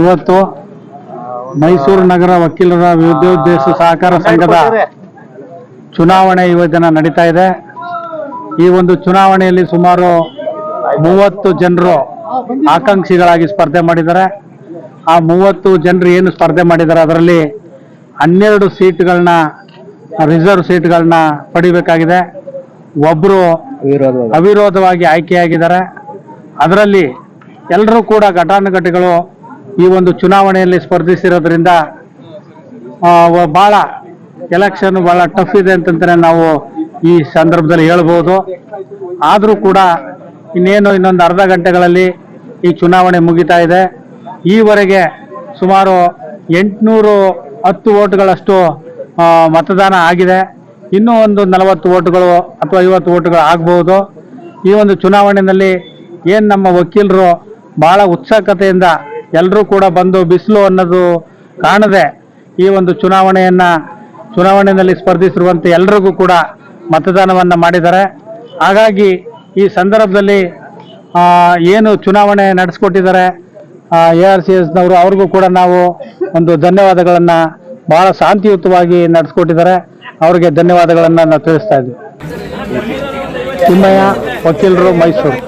ಇವತ್ತು ಮೈಸೂರು ನಗರ ವಕೀಲರ ವಿದ್ಯೋದ್ದೇಶ ಸಹಕಾರ ಸಂಘದ ಚುನಾವಣೆ ಯೋಜನೆ ನಡೀತಾ ಇದೆ. ಈ ಒಂದು ಚುನಾವಣೆಯಲ್ಲಿ ಸುಮಾರು ಮೂವತ್ತು ಜನರು ಆಕಾಂಕ್ಷಿಗಳಾಗಿ ಸ್ಪರ್ಧೆ ಮಾಡಿದ್ದಾರೆ. ಆ ಮೂವತ್ತು ಜನರು ಏನು ಸ್ಪರ್ಧೆ ಮಾಡಿದ್ದಾರೆ ಅದರಲ್ಲಿ ಹನ್ನೆರಡು ಸೀಟ್ಗಳನ್ನ ರಿಸರ್ವ್ ಸೀಟ್ಗಳನ್ನ ಪಡಿಬೇಕಾಗಿದೆ. ಒಬ್ಬರು ಅವಿರೋಧವಾಗಿ ಆಯ್ಕೆಯಾಗಿದ್ದಾರೆ. ಅದರಲ್ಲಿ ಎಲ್ಲರೂ ಕೂಡ ಘಟಾನುಘಟಿಗಳು ಈ ಒಂದು ಚುನಾವಣೆಯಲ್ಲಿ ಸ್ಪರ್ಧಿಸಿರೋದ್ರಿಂದ ಭಾಳ ಎಲೆಕ್ಷನ್ ಬಹಳ ಟಫ್ ಇದೆ ಅಂತಂದ್ರೆ ನಾವು ಈ ಸಂದರ್ಭದಲ್ಲಿ ಹೇಳ್ಬೋದು. ಆದರೂ ಕೂಡ ಇನ್ನೇನು ಇನ್ನೊಂದು ಅರ್ಧ ಗಂಟೆಗಳಲ್ಲಿ ಈ ಚುನಾವಣೆ ಮುಗಿತಾ ಇದೆ. ಈವರೆಗೆ ಸುಮಾರು ಎಂಟುನೂರು ಹತ್ತು ಓಟ್ಗಳಷ್ಟು ಮತದಾನ ಆಗಿದೆ. ಇನ್ನೂ ಒಂದು ನಲವತ್ತು ಓಟ್ಗಳು ಅಥವಾ ಐವತ್ತು ಓಟ್ಗಳು ಆಗ್ಬೋದು. ಈ ಒಂದು ಚುನಾವಣೆಯಲ್ಲಿ ಏನು ನಮ್ಮ ವಕೀಲರು ಬಹಳ ಉತ್ಸುಕತೆಯಿಂದ ಎಲ್ಲರೂ ಕೂಡ ಬಂದು ಬಿಸಿಲು ಅನ್ನೋದು ಕಾಣದೆ ಈ ಒಂದು ಚುನಾವಣೆಯನ್ನು, ಚುನಾವಣೆಯಲ್ಲಿ ಸ್ಪರ್ಧಿಸಿರುವಂಥ ಎಲ್ರಿಗೂ ಕೂಡ ಮತದಾನವನ್ನು ಮಾಡಿದ್ದಾರೆ. ಹಾಗಾಗಿ ಈ ಸಂದರ್ಭದಲ್ಲಿ ಏನು ಚುನಾವಣೆ ನಡೆಸ್ಕೊಟ್ಟಿದ್ದಾರೆ ಎ ಆರ್ ಸಿ ಎಸ್ನವರು ಅವ್ರಿಗೂ ಕೂಡ ನಾವು ಒಂದು ಧನ್ಯವಾದಗಳನ್ನು ಬಹಳ ಶಾಂತಿಯುತವಾಗಿ ನಡೆಸ್ಕೊಟ್ಟಿದ್ದಾರೆ. ಅವರಿಗೆ ಧನ್ಯವಾದಗಳನ್ನು ನಾವು ತಿಳಿಸ್ತಾ ಇದ್ದೀವಿ. ತಿಮ್ಮಯ್ಯ, ವಕೀಲರು, ಮೈಸೂರು.